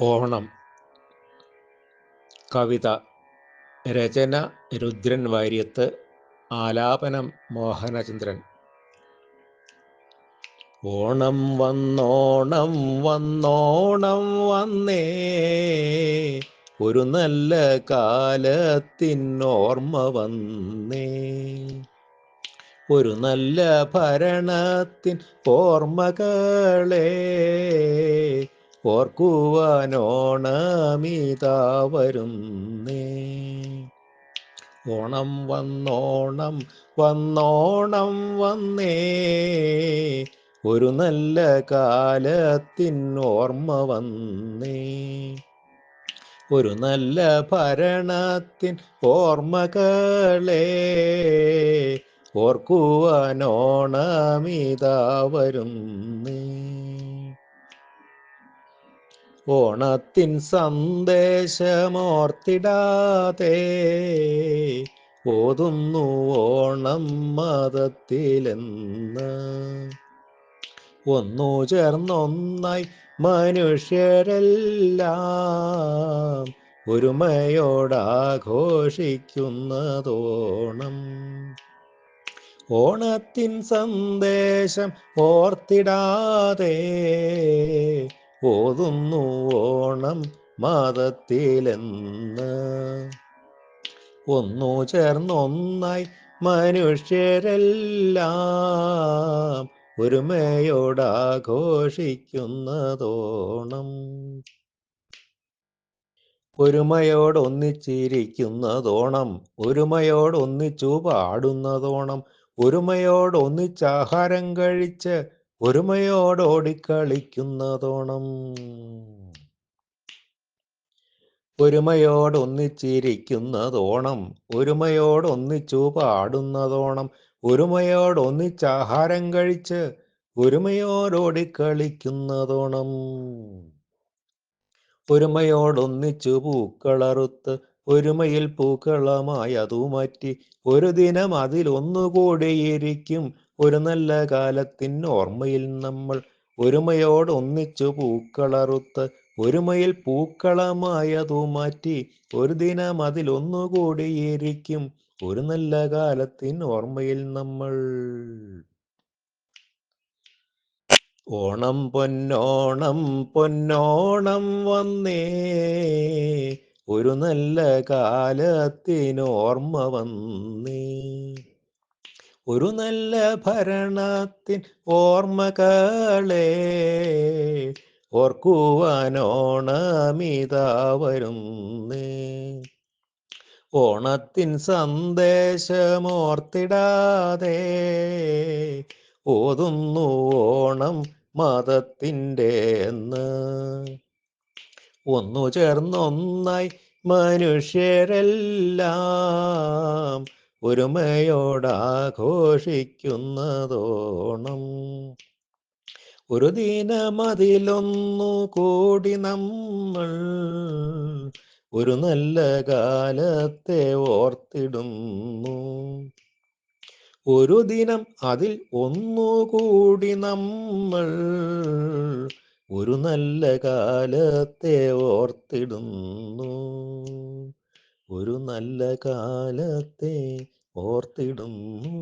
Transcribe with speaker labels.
Speaker 1: ഓണം കവിത രചന രുദ്രൻ വാര്യത്ത് ആലാപനം മോഹനചന്ദ്രൻ. ഓണം വന്നോണം വന്നോണം വന്നേ. ഒരു നല്ല കാലത്തിനോർമ്മ വന്നേ. ഒരു നല്ല ഭരണത്തിൻ ഓർമ്മകളെ. ഓർക്കുവാനോണമിതാ വരുന്നേ. ഓണം വന്നോണം വന്നോണം വന്നേ. ഒരു നല്ല കാലത്തിൻ ഓർമ്മ വന്നേ. ഒരു നല്ല ഭരണത്തിൻ ഓർമ്മകളെ. ഓർക്കുവാനോണമിതാ വരുന്നേ. ഓണത്തിൻ സന്ദേശമോർത്തിടാതെ ഓതുന്നു ഓണം മതത്തിലെന്ന്. ഒന്നു ചേർന്നൊന്നായി മനുഷ്യരെല്ലാം ഒരുമയോടാഘോഷിക്കുന്നതോണം. ഓണത്തിൻ സന്ദേശം ഓർത്തിടാതെ ഓതുന്നു ഓണം മതത്തിലെന്ന്. ഒന്നു ചേർന്നൊന്നായി മനുഷ്യരെല്ലാം ഒരുമയോടാഘോഷിക്കുന്നതോണം. ഒരുമയോടൊന്നിച്ചിരിക്കുന്നതോണം ഒരുമയോടൊന്നിച്ചു പാടുന്നതോണം ഒരുമയോടൊന്നിച്ചാഹാരം കഴിച്ച് ഒരുമയോടോടിക്കളിക്കുന്നതോണം ഒരുമയോടൊന്നിച്ചിരിക്കുന്നതോണം ഒരുമയോടൊന്നിച്ചു പാടുന്നതോണം. ഒരുമയോടൊന്നിച്ചാഹാരം കഴിച്ച് ഒരുമയോടോടിക്കളിക്കുന്നതോണം ഒരുമയോടൊന്നിച്ചു പൂക്കളറുത്ത് ഒരുമയിൽ പൂക്കളമായി അതു മാറ്റി ഒരു ദിനം അതിലൊന്നുകൂടിയിരിക്കും ഒരു നല്ല കാലത്തിൻ ഓർമ്മയിൽ നമ്മൾ ഒരുമയോട് ഒന്നിച്ചു പൂക്കളറുത്ത് ഒരുമയിൽ പൂക്കളമായതു മാറ്റി ഒരു ദിനം അതിലൊന്നുകൂടിയിരിക്കും ഒരു നല്ല കാലത്തിൻ ഓർമ്മയിൽ നമ്മൾ. ഓണം പൊന്നോണം പൊന്നോണം വന്നേ ഒരു നല്ല കാലത്തിനോർമ്മ വന്നേ. ഒരു നല്ല ഭരണത്തിൻ ഓർമ്മകളെ ഓർക്കുവാനോണമിതാ വരുന്നേ. ഓണത്തിൻ സന്ദേശമോർത്തിടാതെ ഓതുന്നു ഓണം മതത്തിന്റെ എന്ന് ഒന്നു ചേർന്നൊന്നായി മനുഷ്യരെല്ലാം ഒരുമയോടാഘോഷിക്കുന്നതോണം. ഒരു ദിനമതിലൊന്നു കൂടി നമ്മൾ ഒരു നല്ല കാലത്തെ ഓർത്തിടുന്നു. ഒരു ദിനം അതിൽ ഒന്നുകൂടി നമ്മൾ ഒരു നല്ല കാലത്തെ ഓർത്തിടുന്നു. ഒരു നല്ല കാലത്തെ ഓർത്തിടുന്നു